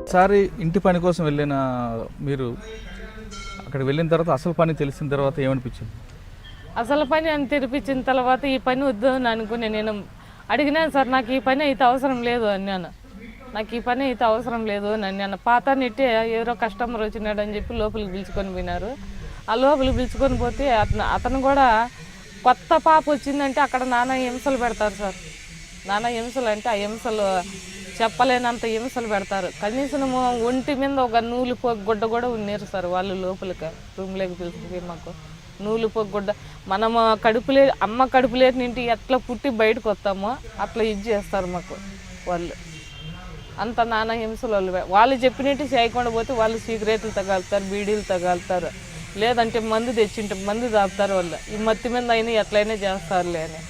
ఒకసారి ఇంటి పని కోసం వెళ్ళిన మీరు అక్కడ వెళ్ళిన తర్వాత అసలు పని తెలిసిన తర్వాత ఏమనిపించింది? అసలు పని అని తెరిపించిన తర్వాత ఈ పని వద్దు అని అనుకుని నేను అడిగినాను సార్ నాకు ఈ పని అయితే అవసరం లేదు అన్నాను. నాకు ఈ పని అయితే అవసరం లేదు అని అన్నాను. పాత నెట్టే ఎవరో కస్టమర్ వచ్చినాడు అని చెప్పి లోపలికి పిలుచుకొని పోయినారు. ఆ లోపలికి పిలుచుకొని పోతే అతను అతను కూడా కొత్త పాప వచ్చిందంటే అక్కడ నానా హింసలు పెడతారు సార్. నానా హింసలు అంటే ఆ హింసలు చెప్పలేనంత హింసలు పెడతారు. కనీసం ఒంటి మీద ఒక నూలు గుడ్డ కూడా ఉన్నారు సార్ వాళ్ళు లోపలికి రూమ్లోకి పిలిచిపోయి మాకు. నూలు గుడ్డ. మనము కడుపులే అమ్మ కడుపులేటి నింటి ఎట్లా పుట్టి బయటకు వస్తామో అట్లా ఇది చేస్తారు మాకు వాళ్ళు. అంత నానా హింసలు వాళ్ళు. వాళ్ళు చెప్పినట్టు చేయకుండా పోతే వాళ్ళు సిగరెట్లు తగలుతారు బీడీలు తగలుతారు. లేదంటే మందు తెచ్చింటే మందు తాపుతారు వాళ్ళు. ఈ మత్తి మీద అయినా ఎట్లయినా చేస్తారులే అని.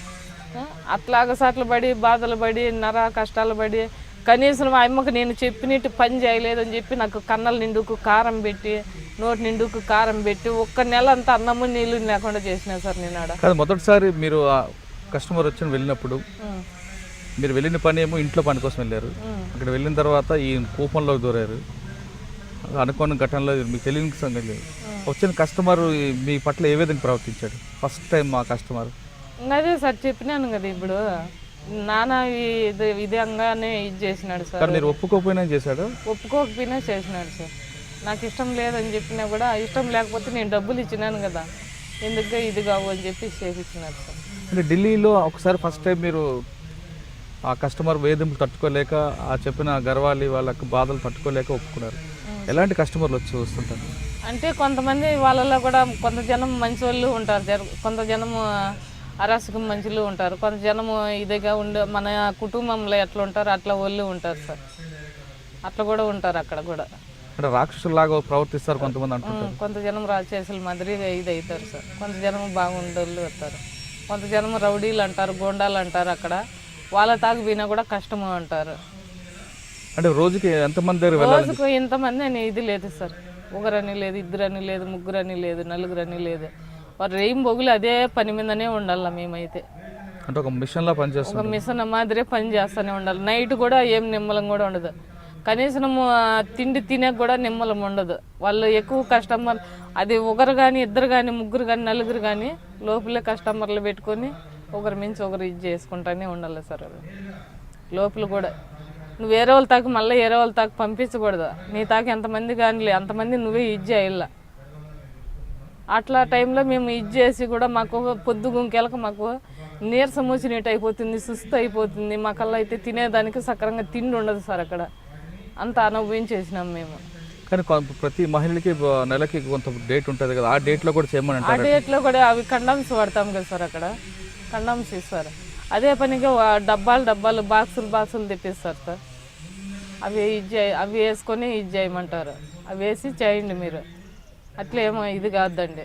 అట్లాగ సాట్లు పడి బాధలు పడి నర కష్టాలు పడి కనీసం మా అమ్మకు నేను చెప్పినట్టు పని చేయలేదని చెప్పి నాకు కన్నల నిండుకు కారం పెట్టి నోటి నిండుకు కారం పెట్టి ఒక్క నెల అంతా అన్నము నీళ్ళు లేకుండా చేసిన సార్ నేను ఆడ. కాదు మొదటిసారి మీరు ఆ కస్టమర్ వచ్చి వెళ్ళినప్పుడు. మీరు వెళ్ళిన పని ఏమో ఇంట్లో పని కోసం వెళ్ళారు. అక్కడ వెళ్ళిన తర్వాత ఈ కూపంలోకి దూరారు. అనుకోని ఘటనలో మీకు తెలియని సంగతి లేదు. వచ్చిన కస్టమర్ మీ పట్ల ఏ విధంగా ప్రవర్తించాడు? ఫస్ట్ టైం మా కస్టమర్ అదే సార్ చెప్పినాను కదా ఇప్పుడు. నాన్న ఇది విధంగానే ఇది చేసినాడు సార్. మీరు ఒప్పుకోకపోయినా చేశాడు? ఒప్పుకోకపోయినా చేసినాడు సార్. నాకు ఇష్టం లేదని చెప్పినా కూడా ఇష్టం లేకపోతే నేను డబ్బులు ఇచ్చినాను కదా. ఎందుకు ఇది కావు అని చెప్పి చేపించినాడు సార్. అంటే ఢిల్లీలో ఒకసారి ఫస్ట్ టైం మీరు ఆ కస్టమర్ వేధింపులు తట్టుకోలేక ఆ చెప్పిన గర్వాలి వాళ్ళకి బాధలు తట్టుకోలేక ఒప్పుకున్నారు. ఎలాంటి కస్టమర్లు వచ్చి వస్తుంటారు? అంటే కొంతమంది వాళ్ళలో కూడా కొంత జనం మంచి వాళ్ళు ఉంటారు కొంత జనము అరాచకం మంచులు ఉంటారు. కొంత జనము ఇదిగా ఉండే మన కుటుంబంలో ఎట్లా ఉంటారు అట్లా వాళ్ళు ఉంటారు సార్. అట్లా కూడా ఉంటారు అక్కడ కూడా. అంటే రాక్షసులాగా ప్రవర్తిస్తారు కొంతమంది అంటుంటారు. ఉం, కొంత జనం రాచేసుల మాదిరిగా ఇది అవుతారు సార్. కొంత జనం బాగుండోళ్ళు వస్తారు. కొంత జనం రౌడీలు అంటారు గోండాలు అంటారు అక్కడ. వాళ్ళ తాగు పోయినా కూడా కష్టము అంటారు. అంటే రోజుకి ఎంతమంది దగ్గర వెళ్ళాలి రోజుకు ఇంతమంది అని ఇది లేదు సార్. ఒకరని లేదు ఇద్దరని లేదు ముగ్గురని లేదు నలుగురని లేదు. వారు రేయిం బొగులు అదే పని మీదనే ఉండాలి మేమైతే. అంటే ఒక మిషన్లా పనిచేస్తారు ఒక మిషన్ మాదిరే పని చేస్తూనే ఉండాలి. నైట్ కూడా ఏం నిమ్మలం కూడా ఉండదు. కనీసం తిండి తినే కూడా నిమ్మలం ఉండదు. వాళ్ళు ఎక్కువ కస్టమర్ అది ఒకరు కానీ ఇద్దరు కానీ ముగ్గురు కానీ నలుగురు కానీ లోపలే కస్టమర్లు పెట్టుకొని ఒకరి మించి ఒకరు ఇది చేసుకుంటానే ఉండాలి సార్ లోపల కూడా. నువ్వు వేరే వాళ్ళ తాకు మళ్ళీ వేరే వాళ్ళ తాకు పంపించకూడదు. నీ తాకు ఎంతమంది కానీ అంతమంది నువ్వే ఇది చేయాల అట్లా టైంలో మేము ఇది చేసి కూడా మాకు పొద్దు గుంకెలకు మాకు నీరసం వచ్చినట్టు అయిపోతుంది సుస్థ అయిపోతుంది. మాకల్లా అయితే తినేదానికి సక్రంగా తిండి ఉండదు సార్ అక్కడ. అంత అనుభవించేసినాం మేము. కానీ ప్రతి మహిళకి నెలకి కొంత డేట్ ఉంటుంది కదా. ఆ డేట్లో కూడా చేయమని ఆ డేట్లో కూడా అవి కండమ్స్ వాడతాం కదా సార్ అక్కడ. కండమ్స్ ఇస్తారు. అదే పనిగా డబ్బాలు డబ్బాలు బాక్సులు బాక్సులు తెప్పిస్తారు సార్. అవి ఇది అవి వేసుకొని ఇది చేయమంటారు. అవి వేసి చేయండి మీరు. అట్లా ఏమో ఇది కాదండి.